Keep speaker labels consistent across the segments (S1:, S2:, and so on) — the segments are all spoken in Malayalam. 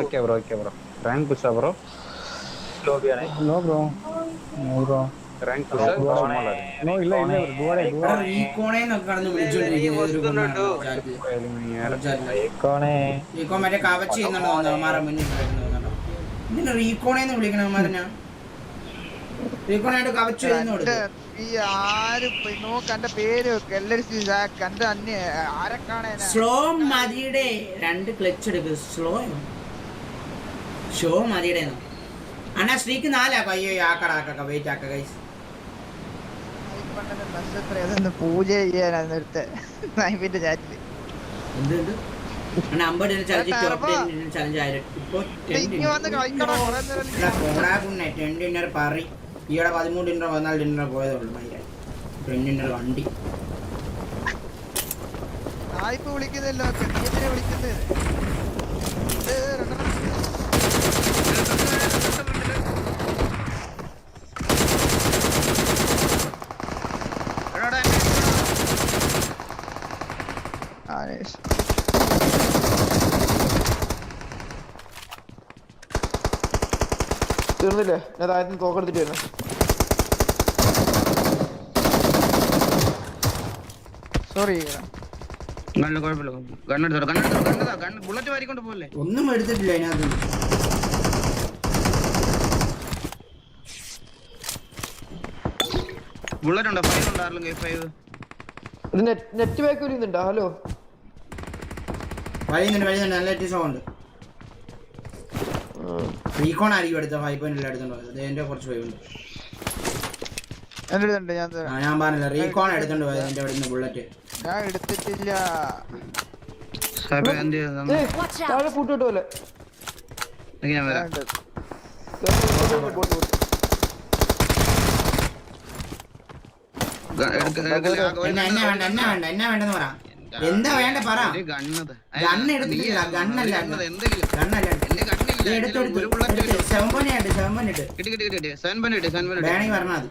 S1: Okay bro okay bro. Rank push bro? ലോബിയാണ്.
S2: No bro. No bro.
S1: Rank push.
S2: No ഇല്ല ഇല്ല ഗോഡേ ഗോഡേ
S3: ഈ കോണേ നോക്കി കടന്നു
S4: വിളിച്ചോണ്ടിരിക്കുന്നു
S3: ഈ കോണേ.
S2: ഈ
S3: കോ മറ്റേ കവച്ച് ചെയ്യുന്നുണ്ടോ തോന്നുന്നു മുന്നിൽ വരുന്നുണ്ടോ ഇതിനെ റീകോണേന്ന് വിളിക്കണം മാറിനാ? റീകോണായിട്ട് കവച്ച് ചെയ്യുന്നോട് സ്ലോ മതിയുടെ രണ്ട് ക്ലച്ച് എടുക്കുക സ്ലോ ഷോ മതിയുടെ അണ്ണാ ശ്രീക്ക് നാലാ. അയ്യോ ആക്കട ആക്ക വെയിറ്റ് ആക്ക ഗൈസ്
S5: പൂജ ചെയ്യാനാ നേരത്തെ നൈഫിന്റെ ചാറ്റിൽ
S3: എന്ത് എന്ത്?
S5: നമ്പർ.
S3: ടെൻ ഡിന്നർ പറി. ഈയിടെ പതിമൂന്ന് ഡിന്നർ പതിനാല് ഡിന്നർ മൈര ടെൻ ഡിന്നർ വണ്ടി.
S5: വിളിക്കുന്നില്ല. വിളിക്കുന്നത്
S6: തീർന്നില്ലേ? ഞാൻ താഴത്തിന് തോക്കെടുത്തിട്ട് വരുന്നു.
S5: സോറി
S1: ഗണ്ണ് കുഴപ്പമില്ല. ഗണ്ണെടുത്തോ ഗണ്ണെടുത്തോ ഗണ്ണെടുത്തോ ഗണ്ണ് ബുള്ളറ്റ് വാരിക്കൊണ്ട് പോലെ
S3: ഒന്നും എടുത്തിട്ടില്ല അതിനകത്ത്.
S1: ബുള്ളറ്റ് ഉണ്ടോ? ഫൈവ് ഉണ്ടോ? ആരെങ്കിലും ഫൈവ്
S6: ഇത് നെറ്റ് നെറ്റ് ബാക്ക് വരുന്നുണ്ടോ ഹലോ
S3: വഴിയുന്നുണ്ട് വഴിയുന്നുണ്ട്. നല്ല ഷോ ഉണ്ട് റീകോൺ ആയിരിക്കും എടുത്ത ഫൈവ് പോയിന്റ് എടുത്തോണ്ട് എന്റെ കുറച്ച് ഫൈവ് ഉണ്ട്.
S5: ഞാൻ
S3: ഞാൻ പറഞ്ഞില്ല റീകോൺ എടുത്തോണ്ട് പോയത് എന്റെ അവിടെ നിന്ന് ബുള്ളറ്റ്
S5: ഞാൻ എടുത്തിട്ടില്ല.
S1: ഞാൻ വരാം.
S3: എന്നാ വേണ്ട എന്നെ വേണ്ട എന്നെ വേണ്ടെന്ന് പറ. എന്താ വേണ്ട പറ. ഗണ്ണ് ഗണ്ണല്ല. ഗണ്ണല്ല എടുത്തെടുത്ത് സെവൻ പോയിന്റ് സെവൻ പോയിന്റ് ഇട്ട് വേണമെങ്കിൽ പറഞ്ഞാൽ മതി.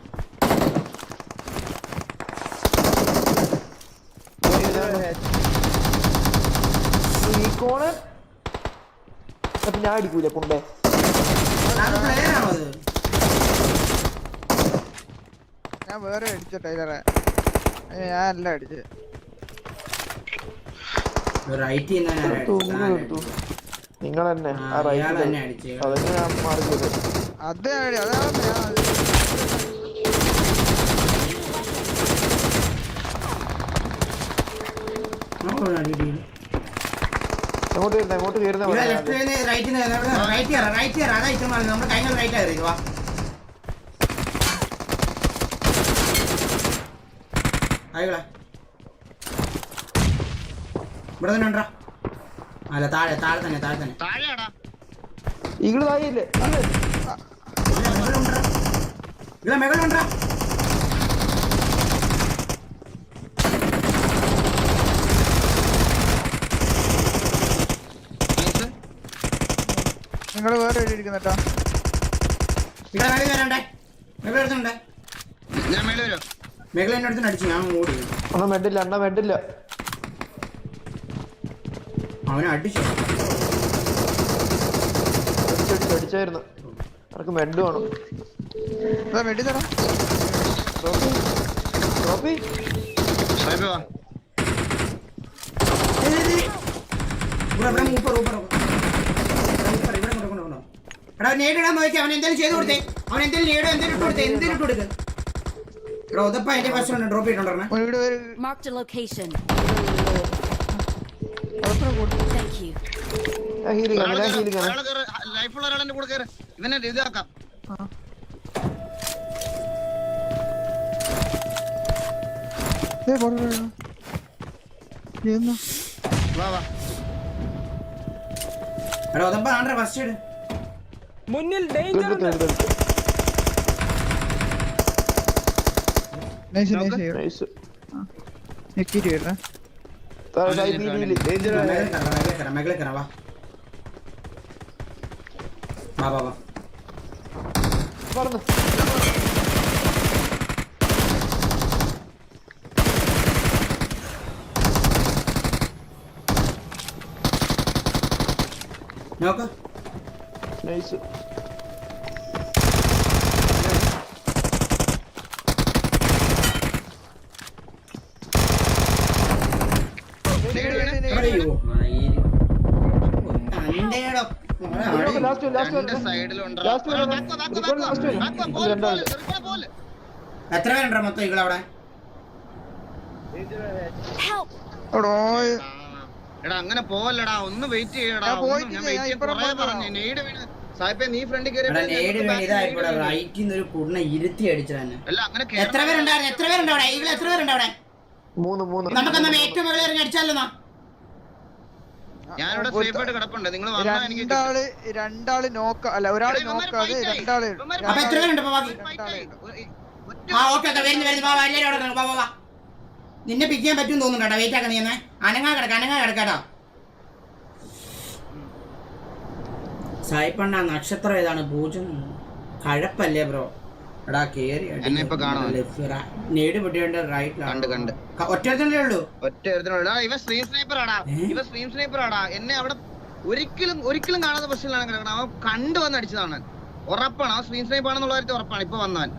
S6: ഞാൻ അടിക്കൂല കൊണ്ടേ
S5: ഞാൻ വേറെ അടിച്ച ടൈലറെ. ഞാൻ അല്ല അടിച്ചത്
S3: റൈറ്റ്
S6: നിങ്ങൾ തന്നെ ആ റൈറ്റ് അതന്നെ ഞാൻ മാറിയത്
S5: അത്
S6: അങ്ങോട്ട് വരുന്ന അങ്ങോട്ട് കയറുന്ന
S3: ഇവിടെ ഇവിടെ തന്നെ ഉണ്ടാ അല്ല താഴെ താഴെ തന്നെ താഴെ തന്നെ.
S1: താഴെയാടാ.
S6: ഈകൾ താഴെയില്ലേ? ഇങ്ങൾ.
S3: ഇല്ല മെകളുണ്ടാ
S5: നിങ്ങൾ വേറെ എഴുതി ഇരിക്കുന്നുട്ടോ
S3: ഇവിടെ മെകൾ കയറണ്ടേ മെകൾ എടുത്തുണ്ടേ
S1: ഞാൻ മേലെ വരും.
S3: മെകൾ എന്നെ അടുത്ത് അടിച്ചു. ഞാൻ ഓടി.
S6: അണ്ണ മെഡില്ല എണ്ണ മെഡില്ല.
S3: അവനെ അടിച്ചു
S6: അടിച്ചായിരുന്നു. അനക്ക് മെഡ് വേണം.
S5: വെടി തരാം.
S6: ട്രോഫി
S3: എടാ നേടിടാൻ നോക്കി അവൻ എന്തെങ്കിലും ചെയ്ത് കൊടുത്തേ. അവൻ എന്തെങ്കിലും നേടോ എന്തെങ്കിലും ഇട്ട് കൊടുത്തേ എന്തെങ്കിലും ഇട്ട് കൊടുക്ക്. എടാ ഉതപ്പ എന്റെ ഫസ്റ്റ് ഡ്രോപ്പ് ചെയ്തിട്ടുണ്ടോ
S5: വീട് ഒരു
S1: ലൈഫുള്ള ഒരാളെന്റെ കൂടെ കയറി ഇവനെ ഇതാക്കാം.
S3: ഇട്
S6: തീർത്ത് തീർത്ത്
S5: നൈസ്. നൈസ്
S6: നൈസ്
S5: ഞെക്കിട്ട് വരണേ
S3: നോക്ക്.
S6: നൈസ്
S3: അയ്യോ, മയിൽ. തന്റേടോ. മോനെ,
S6: ലാസ്റ്റ് ലാസ്റ്റ്
S1: രണ്ട് സൈഡിലുണ്ട്
S6: ലാസ്റ്റ് വരെ ലാസ്റ്റ്
S3: എത്ര പേരുണ്ടോ മൊത്തം ഇങ്ങളവിടെ
S5: എടോ
S1: എടാ അങ്ങനെ പോവല്ലടാ. ഒന്ന് വെയിറ്റ് ചെയ്യടാ. സായിപ്പേ നീ ഫ്രണ്ടിൽ
S3: ഒരു ഇരുത്തി അടിച്ചു തന്നെ. എത്ര പേരുണ്ടായിരുന്നു എത്ര പേരുണ്ടവിടെ ഇവിടെ എത്ര പേരുണ്ടവിടെ
S6: മൂന്ന് മൂന്ന്.
S3: നമുക്കൊന്നും ഏറ്റവും മുകളിൽ ഇറങ്ങി അടിച്ചാലോ
S1: ഞാനിവിടെ സേഫ് ആയിട്ട് കിടപ്പുണ്ട് നിങ്ങൾ വന്നാ എനിക്ക് കിട്ടും.
S5: രണ്ടാൾ രണ്ടാൾ നോക്ക. അല്ല
S1: ഒരാൾ
S5: നോക്കാതെ.
S3: രണ്ടാൾ നിന്നെ പിക്ക് ചെയ്യാൻ പറ്റും തോന്നുന്നുണ്ടോ വെയിറ്റ് ആക്കാൻ നീ അനങ്ങാ കിടക്ക അനങ്ങാ കിടക്കാട്ടോ സായിപ്പണ്ണ നക്ഷത്രം ഏതാണ്? പൂജം കഴപ്പല്ലേ ബ്രോ എടാ കേറി
S1: എന്നെ ഇപ്പൊ
S3: പൊട്ടിയുണ്ട്
S1: കണ്ട്
S3: ഉള്ളൂ?
S1: ഇവ ആ, ഇവൻ സ്ട്രീം സ്നൈപ്പർ ആടാ.
S3: ഏ?
S1: സ്ട്രീം സ്നൈപ്പർ ആടാ. എന്നെ അവിടെ ഒരിക്കലും ഒരിക്കലും കാണാത്ത പൊസിഷനിലാണ് കിടക്കണം. അവൻ കണ്ടു വന്ന് അടിച്ചതാണ്. ഉറപ്പാണ്. അവൻ സ്ട്രീം സ്നൈപ്പ് ആണെന്നുള്ള കാര്യത്തിൽ ഉറപ്പാണ്. ഇപ്പൊ വന്നവൻ.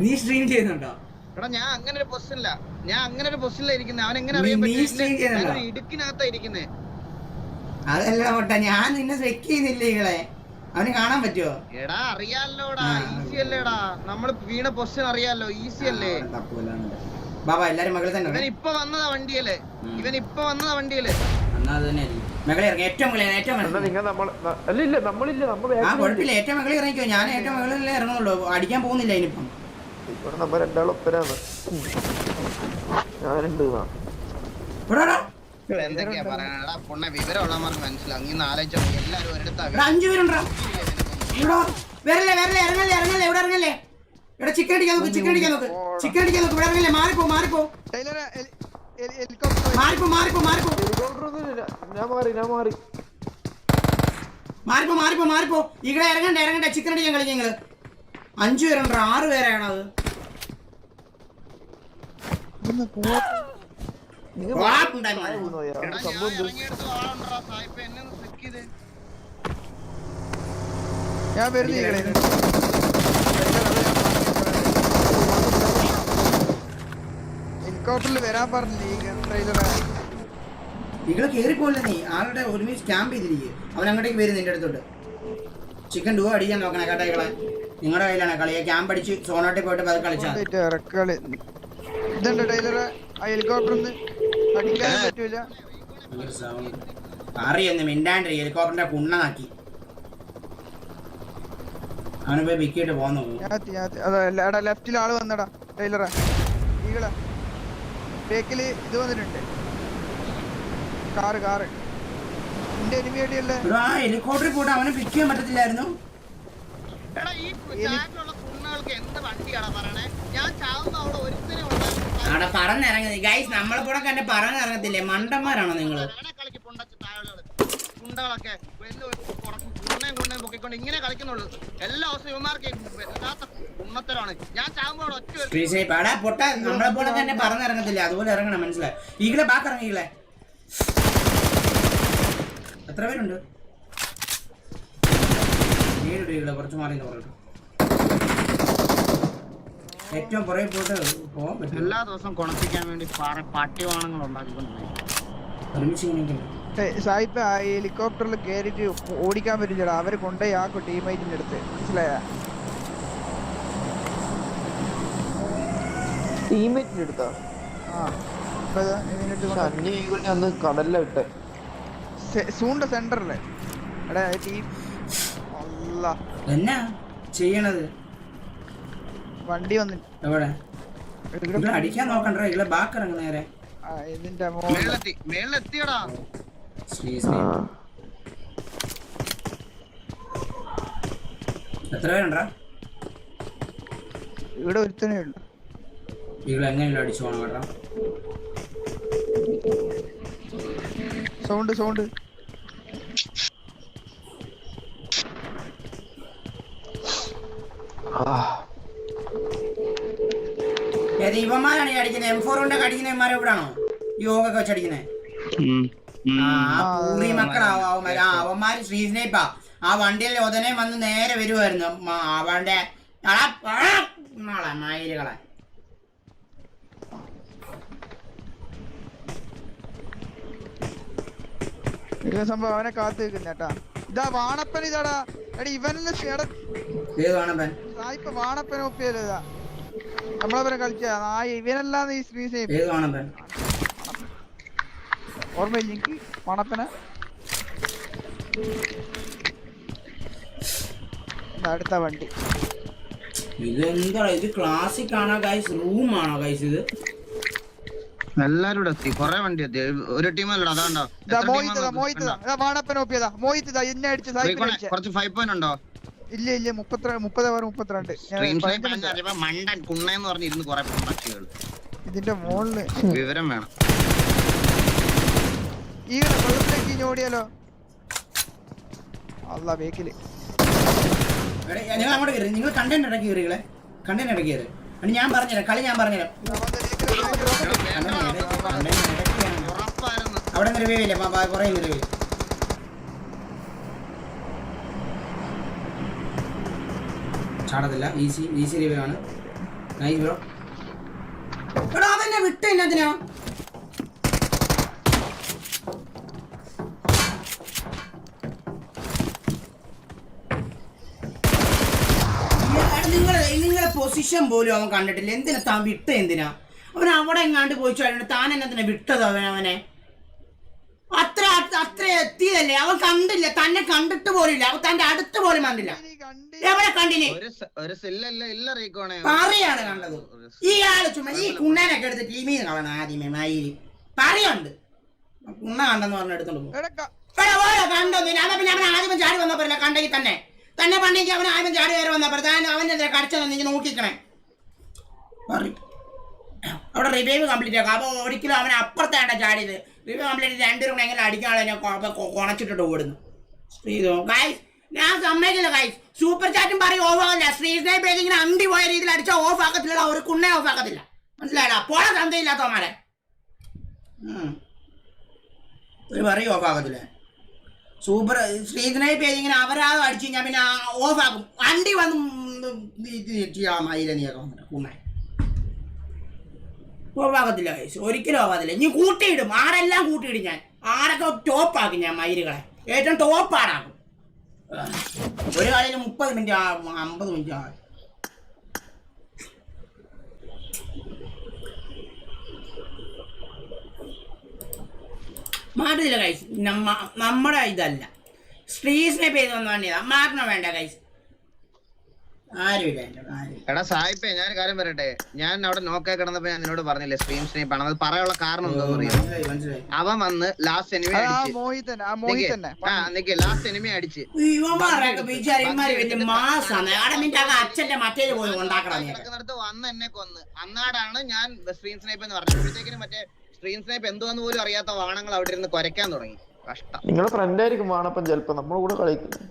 S3: നീ സ്ട്രീം ചെയ്യുന്നുണ്ടോ?
S1: എടാ ഞാൻ അങ്ങനെ ഒരു പൊസിഷനില്ല ഞാൻ അങ്ങനെ ഒരു പൊസിഷനിലാണ് ഇരിക്കുന്നത് അവൻ എങ്ങനെ അറിയാൻ? പറ്റും? ഇടുക്കിനകത്താ ഇരിക്കുന്നേ.
S3: അതല്ല ഞാൻ നിന്നെ ചെക്ക് ചെയ്യുന്നില്ല ഇങ്ങളെ? അവന് കാണാൻ പറ്റുമോ
S1: എടാ അറിയാലോടാ. ഈസി അല്ലേടാ. നമ്മൾ വീണ പൊസിഷൻ അറിയാലോ ഈസി അല്ലേ?
S3: ബാബാ എല്ലാരും മകളിൽ തന്നെ
S1: ഇവൻ. ഇപ്പൊ വന്നതാ വണ്ടിയല്ലേ. ഇവൻ ഇപ്പൊ വന്നതാ വണ്ടിയല്ലേ
S3: എന്നാ അത് തന്നെ മകളെ ഇറങ്ങി ഏറ്റവും മകളിൽ മകളിൽ ആ കുഴപ്പമില്ല മകളിൽ ഇറങ്ങിക്കോ. ഞാൻ ഏറ്റവും ഇറങ്ങുന്നുള്ളൂ അടിക്കാൻ പോകുന്നില്ല ഇനിയിപ്പം.
S6: ഇവിടെ നമ്മൾ രണ്ടാളും ഞാനുണ്ട്
S3: ഇവിടെ
S1: എന്തൊക്കെയാ പറയാനെടാ പൊണ്ണ വിവരമുള്ളമാർക്ക് മനസ്സിലാവും. ഇങ്ങനെ ആലോചിച്ച എല്ലാരും ഒരിടത്താ
S3: അഞ്ചു പേരുണ്ടാ വരല്ലേ വരല്ലേ ഇറങ്ങല്ലേ ഇറങ്ങല്ലേ ഇവിടെ ഇറങ്ങല്ലേ? ഇവിടെ ചിക്കൻ അടിക്കാൻ നോക്ക് ചിക്കൻ അടിക്കാൻ നോക്ക്. ചിക്കൻ അടിക്കാൻ നോക്ക് ഇവിടെ ഇറങ്ങല്ലേ? മാറിപ്പോ മാറിപ്പോ.
S5: ടൈലറെ ഹെലികോപ്റ്റർ
S3: മാറിപ്പോ മാറിപ്പോ മാറിപ്പോ.
S6: ഞാൻ മാറി ഞാൻ മാറി.
S3: മാറിപ്പോ മാറിപ്പോ മാറിപ്പോ. ഇവിടെ ഇറങ്ങണ്ട ഇറങ്ങണ്ട. ചിക്കൻ അടിക്കാൻ കളിക്കുക നിങ്ങൾ. അഞ്ചു പേരുണ്ടോ ആറ് പേരാണ് അത്
S1: ഞാൻ
S6: സംഭവം എന്ത്?
S1: ഇറങ്ങിയെടുത്ത് ആളുണ്ടെടാ, സായിപ്പ് എന്നെ ഒന്ന് click ചെയ്തേ.
S5: ഞാൻ വരുന്നു ഈ കളിയിൽ ഹെലികോപ്റ്ററിൽ വരാൻ പറഞ്ഞില്ലേ ഈ ട്രെയിലറെ
S3: നിങ്ങൾ കേറിപ്പോലെ നീ? ആളുടെ ഒരുമിച്ച് ക്യാമ്പ് ചെയ്തിരിക്കുക അവൻ അങ്ങോട്ടേക്ക് വരും നിന്റെ അടുത്തോട്ട്. ചിക്കൻ ഡുവോ അടിക്കാൻ നോക്കണേ കേട്ടോ ഇങ്ങളെ നിങ്ങളുടെ കയ്യിലാണ് കളി ക്യാമ്പ് അടിച്ച് സോണോട്ടിൽ പോയിട്ട് അത് കളിച്ചാൽ
S5: ഹെലികോപ്റ്ററിൽ പറ്റൂല
S3: അറിയൊന്ന് മിണ്ടാണ്ട് ഹെലികോപ്റ്ററിന്റെ കുണ്ണനാക്കി അവന് പോയി വിക്കിയിട്ട് പോന്നു
S5: ലെഫ്റ്റിൽ ആൾ വന്നടാ ടൈലറെ. ഈകളെ. ബേക്കിൽ ഇത് വന്നിട്ടുണ്ട്. Car car. എന്റെ എനിമി
S3: ആ ഹെലികോപ്റ്ററിൽ പോട്ടെ അവനെ പിക്ക് ചെയ്യാൻ പറ്റത്തില്ലായിരുന്നു.
S1: അവിടെ
S3: പറന്നിറങ്ങി ഗൈസ് നമ്മളെ കൂടെ കണ്ട് പറന്നിറങ്ങത്തില്ലേ മണ്ടന്മാരാണോ നിങ്ങൾ?
S1: വേണേ കളിക്ക് പൊണ്ടച്ച് താഴെയുള്ളത്. കുണ്ടകളൊക്കെ വലിയ ഒരു കുറച്ച് കുണ്ണയും കുണ്ണയും പൊക്കിക്കൊണ്ട് ഇങ്ങനെ കളിക്കുന്നുള്ളൂ. എല്ലാ ദിവസവും ഇവന്മാർക്ക് വല്ലാത്ത ഞാൻ ഒറ്റ
S3: പൊട്ട. നമ്മളെ പോലെ തന്നെ പറന്നിറങ്ങത്തില്ല അതുപോലെ ഇറങ്ങണം മനസ്സിലായി? ഈകളെ ബാക്ക് ഇറങ്ങി ഈകളെ എത്ര പേരുണ്ട്? ഏഴ് ഈകളെ കുറച്ച് മാറി എന്ന് പറഞ്ഞു ഏറ്റവും പുറകെ പോയിട്ട് പോകാൻ പറ്റും
S1: എല്ലാ ദിവസവും കുണപ്പിക്കാൻ വേണ്ടി പട്ടിവാണങ്ങൾ ഉണ്ടാക്കിക്കൊണ്ടിരിക്കും
S5: സായിപ്പ് ആ ഹെലികോപ്റ്ററിൽ കയറിട്ട് ഓടിക്കാൻ പറ്റില്ലടാ. അവർ കൊണ്ടുപോയി ആക്കും ടീമേറ്റിന്റെ അടുത്ത്. മനസ്സിലായ?
S6: ടീമേറ്റിന്റെ അടുത്താ?
S5: ആ.
S6: അന്ന് കടലില വിട്ടെ
S5: സൂണ്ട സെന്ററിലെ എടാ ടീം. അല്ല
S3: എന്നാ ചെയ്യണത്?
S5: വണ്ടി വന്നി
S3: എവിടെ?
S5: ഇവിടെ
S3: ഇവിടെ അടിക്കാൻ നോക്കണ്ട ഈകളെ ബാക്ക് ഇറങ്ങുന്ന നേരെ.
S5: ഇതിന്റെ
S1: മേലെത്തി മേലെത്തിയടാ
S3: ശ്രീ ശ്രീ എത്ര പേരുണ്ടാ
S5: ഇവിടെ ഒരുത്തനേ ഉള്ളു.
S3: ഈകളെ എങ്ങനെയല്ലോ അടിച്ചു പോകണം കേട്ടോ?
S5: Sound sound.
S6: ആ
S3: ഏത് ഇവന്മാരാണ് ഈ അടിക്കുന്നത് എം ഫോർ കൊണ്ടൊക്കെ അടിക്കുന്ന ഇവന്മാരെ എവിടാണോ? യോഗ ഒക്കെ
S5: വെച്ചടിക്കുന്നത്
S3: പൂറി മക്കളാവും അവന്മാര്. ആ അവന്മാര് ശ്രീസ്നേപ്പാ ആ വണ്ടിയിൽ ഉടനെ വന്ന് നേരെ വരുമായിരുന്നു അവന്റെ മയിലുകളെ
S5: സംഭവം അവനെ കാത്തു നിൽക്കുന്നേട്ടാ ഇതാ വാണപ്പൻ ഇതാടാ. എടാ ഇവനല്ലേ വാണപ്പൻ? വാണപ്പൻ ഒപ്പിയല്ലോ ഇതാ നമ്മളവരെ കളിച്ച. ആ ഇവനല്ലാന്ന് ഈ സ്ക്രീൻ
S3: വേണം
S5: ഓർമ്മയില്ല എനിക്ക്? വാണപ്പന? അടുത്ത വണ്ടി.
S3: ഇത് എന്താ ഇത് ക്ലാസിക് ആണോ ഗൈസ് റൂം ആണോ ഗൈസ് ഇത്?
S1: എല്ലാരും ഇവിടെ എത്തി. കൊറേ വണ്ടി എത്തി. ഒരു ടീമല്ലടാ അതാണ്ടോ.
S5: മോഹിത്തതാ മോഹിത്തതാ വാണപ്പൻ ഒപ്പിയതാ. മോഹിത്തതാ എന്നെ അടിച്ച്
S1: കുറച്ച് ഫൈവ് പോയിന്റ് ഉണ്ടോ?
S5: ഇല്ല ഇല്ല മുപ്പത്തിരണ്ട്. മുപ്പത് ഓവർ മുപ്പത്തിരണ്ട്
S1: മണ്ടൻ കുണ്ണയെന്ന് പറഞ്ഞിരുന്ന് കൊറേ പക്ഷികൾ
S5: ഇതിന്റെ മോളിൽ.
S1: വിവരം വേണം.
S5: ഈ വെള്ളത്തിലേക്ക് ഇനി ഓടിയാലോ? അല്ല
S3: ബേക്കിൽ. നിങ്ങൾ അങ്ങോട്ട് കയറി. നിങ്ങൾ കണ്ടന്റ് ഇടയ്ക്ക് കയറികളെ കണ്ടന്റ് ഇടയ്ക്ക് കയറി. എന്നിട്ട് ഞാൻ പറഞ്ഞുതരാം. കളി ഞാൻ പറഞ്ഞുതരാം.
S5: അവിടെ വന്ന് കുറേ വന്ന്
S1: എടാ,
S5: rocket.
S1: വേണ്ട,
S3: content ഇടയ്ക്കാണ്.
S1: ഉറപ്പായിരുന്നു
S3: അവിടെ നിറവേവില്ല കുറെ നിറവേവി ചാടത്തില്ല. ഈസി ഈസി റിവ്യൂ ആണ്. നൈസ് ബ്രോ എടാ അതെന്നെ വിട്ട എന്നതിനാ നിങ്ങളെ നിങ്ങളെ പൊസിഷൻ പോലും അവൻ കണ്ടിട്ടില്ല. എന്തിനാ താൻ വിട്ട എന്തിനാ? അവൻ അവിടെ എങ്ങാണ്ട് പോയി ചോദിച്ചു താൻ എന്നതിനാ വിട്ടത് അവൻ അവനെ? അത്ര അത്ര എത്തിയതല്ലേ? അവൻ കണ്ടില്ല. തന്നെ കണ്ടിട്ട് പോലില്ല അവൻ തന്റെ അടുത്ത് പോലും
S5: കണ്ടി
S3: എവിടെ കണ്ടില്ലേ പറയാണ് കണ്ടത്. ഈ ആൾ ചുമ്മാ ഈ കുണ്ണനൊക്കെ എടുത്ത് ടീമിൽ നിന്ന് കളഞ്ഞ ആദ്യമേ മയിൽ. പറയുണ്ട്. കുണ്ണ കണ്ടെന്ന് പറഞ്ഞ എടുത്തോണ്ട് പോകും.
S5: എടാ ക-
S3: എടാ, ഓരോ കണ്ടൊന്നുമില്ല അതാ പിന്നെ അവൻ ആദ്യം ചാടി വന്നപ്പോഴല്ല കണ്ടെങ്കിൽ തന്നെ. തന്നെ പണ്ടെങ്കിൽ അവൻ ആദ്യം ചാടി കയറി വന്നപ്പോൾ താൻ അവനെതിരെ കടിച്ചതെന്ന് നീ നോക്കിക്കണേ. പറയും. അവിടെ റിവൈവ് കംപ്ലീറ്റ് ആക്കും. അപ്പോൾ ഒരിക്കലും അവൻ അപ്പുറത്താണ് ചാടിയത്. റിവൈവ് കംപ്ലീറ്റ് രണ്ടുപേരും കൂടെ എങ്ങനെ അടിക്കാനുള്ള കുണച്ചിട്ടിട്ട് ഓടുന്നു. ശ്രീധോ ഗൈസ് ഞാൻ സമ്മതിക്കില്ല ഗൈസ് സൂപ്പർ ചാറ്റും പറയും ഓഫ് ആകില്ല ശ്രീധനെ പേജ് ഇങ്ങനെ അണ്ടി പോയ രീതിയിൽ അടിച്ചാൽ ഓഫ് ആക്കത്തില്ല ഒരു കുണ്ണെ ഓഫ് ആക്കത്തില്ല. മനസ്സിലായടാ? പോളെ തന്തയില്ലാത്തവന്മാരെ ഉം. ഒരു പറയും ഓഫ് ആക്കത്തില്ല. സൂപ്പർ ശ്രീധനെ പേജ് ഇങ്ങനെ അപരാധം അടിച്ചു കഴിഞ്ഞാൽ പിന്നെ ഓഫ് ആക്കും. അണ്ടി വന്ന് മയിലനിയൊക്കെ കുണ്ണെ. ഓഫാകത്തില്ല ഗൈസ് ഒരിക്കലും ആവാതില്ല ഇനി കൂട്ടിയിടും. ആരെല്ലാം കൂട്ടിയിടും ഞാൻ? ആരൊക്കെ ടോപ്പാക്കും ഞാൻ മയിലുകളെ? ഏറ്റവും ടോപ്പാടാക്കും ഒരു കളിയിൽ മുപ്പത് മിനിറ്റ് അമ്പത് മിനിറ്റ് ആ മാറില്ല കൈസ് നമ്മ നമ്മുടെ ഇതല്ല. സ്ട്രീസിനെ പേര് വന്നു വേണ്ടിയതാ മാറ്റണം വേണ്ട കൈസ്
S1: എടാ സായിപ്പേ ഞാൻ ഒരു കാര്യം പറയട്ടെ? ഞാൻ അവിടെ നോക്കേ കിടന്നപ്പോ ഞാൻ നിന്നോട് പറഞ്ഞില്ലേ സ്ട്രീം സ്നേപ്പ് ആണ് അത് പറയാനുള്ള കാരണം എന്താണെന്ന് അറിയാം?
S3: മനസ്സിലായി മനസ്സിലായി.
S1: അവൻ വന്ന് ലാസ്റ്റ് എനിമി അടിച്ച്.
S5: ആ
S1: നിക്ക്. ആ നിക്ക് ലാസ്റ്റ് എനിമി അടിച്ച്. കിടക്കുന്നിടത്ത് വന്ന് എന്നെ കൊന്ന്. അന്നാടാണ് ഞാൻ സ്ട്രീം സ്നൈപ്പ് എന്ന് പറഞ്ഞപ്പോഴത്തേക്കിനും മറ്റേ സ്ട്രീം സ്നൈപ്പ് എന്തുവാന്ന് പോലും അറിയാത്ത വാണങ്ങൾ അവിടെ ഇരുന്ന് കുരയ്ക്കാൻ തുടങ്ങി. കഷ്ടം.
S6: നിങ്ങളെ ഫ്രണ്ട് ആയിരിക്കും വാണപ്പൻ ചിലപ്പോ. നമ്മളെ കൂടെ കളിക്കുന്നത്